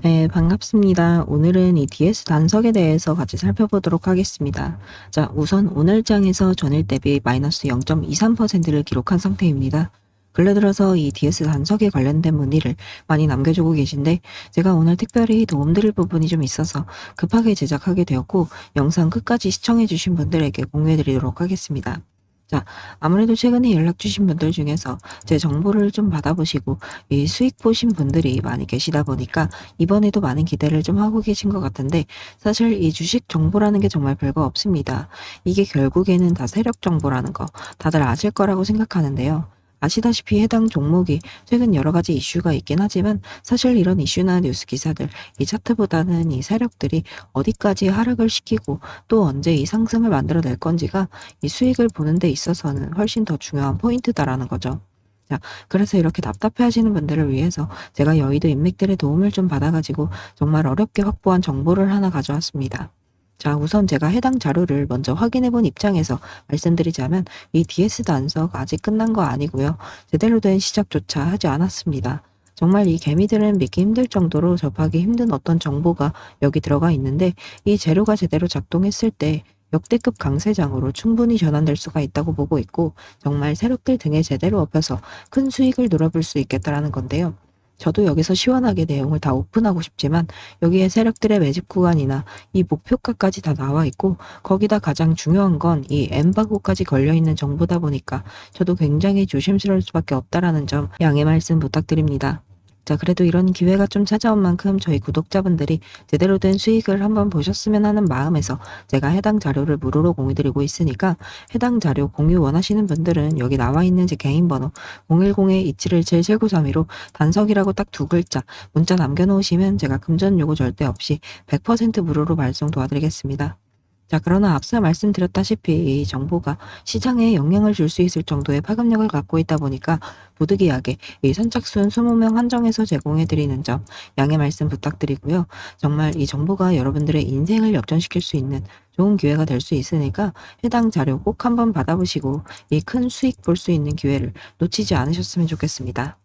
네, 반갑습니다. 오늘은 이 DS 단석에 대해서 같이 살펴보도록 하겠습니다. 자, 우선 오늘 장에서 전일 대비 마이너스 0.23%를 기록한 상태입니다. 근래 들어서 이 DS 단석에 관련된 문의를 많이 남겨주고 계신데 제가 오늘 특별히 도움드릴 부분이 좀 있어서 급하게 제작하게 되었고 영상 끝까지 시청해주신 분들에게 공유해드리도록 하겠습니다. 자, 아무래도 최근에 연락 주신 분들 중에서 제 정보를 좀 받아보시고 이 수익 보신 분들이 많이 계시다 보니까 이번에도 많은 기대를 좀 하고 계신 것 같은데 사실 이 주식 정보라는 게 정말 별거 없습니다. 이게 결국에는 다 세력 정보라는 거 다들 아실 거라고 생각하는데요. 아시다시피 해당 종목이 최근 여러 가지 이슈가 있긴 하지만 사실 이런 이슈나 뉴스 기사들 이 차트보다는 이 세력들이 어디까지 하락을 시키고 또 언제 이 상승을 만들어낼 건지가 이 수익을 보는 데 있어서는 훨씬 더 중요한 포인트다라는 거죠. 자, 그래서 이렇게 답답해 하시는 분들을 위해서 제가 여의도 인맥들의 도움을 좀 받아가지고 정말 어렵게 확보한 정보를 하나 가져왔습니다. 자, 우선 제가 해당 자료를 먼저 확인해 본 입장에서 말씀드리자면 이 DS 단석 아직 끝난 거 아니고요. 제대로 된 시작조차 하지 않았습니다. 정말 이 개미들은 믿기 힘들 정도로 접하기 힘든 어떤 정보가 여기 들어가 있는데 이 재료가 제대로 작동했을 때 역대급 강세장으로 충분히 전환될 수가 있다고 보고 있고 정말 세력들 등에 제대로 업혀서 큰 수익을 노려볼 수 있겠다라는 건데요. 저도 여기서 시원하게 내용을 다 오픈하고 싶지만 여기에 세력들의 매집 구간이나 이 목표가까지 다 나와 있고 거기다 가장 중요한 건 이 엠바고까지 걸려 있는 정보다 보니까 저도 굉장히 조심스러울 수밖에 없다라는 점 양해 말씀 부탁드립니다. 자, 그래도 이런 기회가 좀 찾아온 만큼 저희 구독자분들이 제대로 된 수익을 한번 보셨으면 하는 마음에서 제가 해당 자료를 무료로 공유드리고 있으니까 해당 자료 공유 원하시는 분들은 여기 나와 있는 제 개인 번호 010-2777-7932로 단석이라고 딱 두 글자 문자 남겨놓으시면 제가 금전 요구 절대 없이 100% 무료로 발송 도와드리겠습니다. 자, 그러나 앞서 말씀드렸다시피 이 정보가 시장에 영향을 줄 수 있을 정도의 파급력을 갖고 있다 보니까 부득이하게 이 선착순 20명 한정해서 제공해드리는 점 양해 말씀 부탁드리고요. 정말 이 정보가 여러분들의 인생을 역전시킬 수 있는 좋은 기회가 될 수 있으니까 해당 자료 꼭 한번 받아보시고 이 큰 수익 볼 수 있는 기회를 놓치지 않으셨으면 좋겠습니다.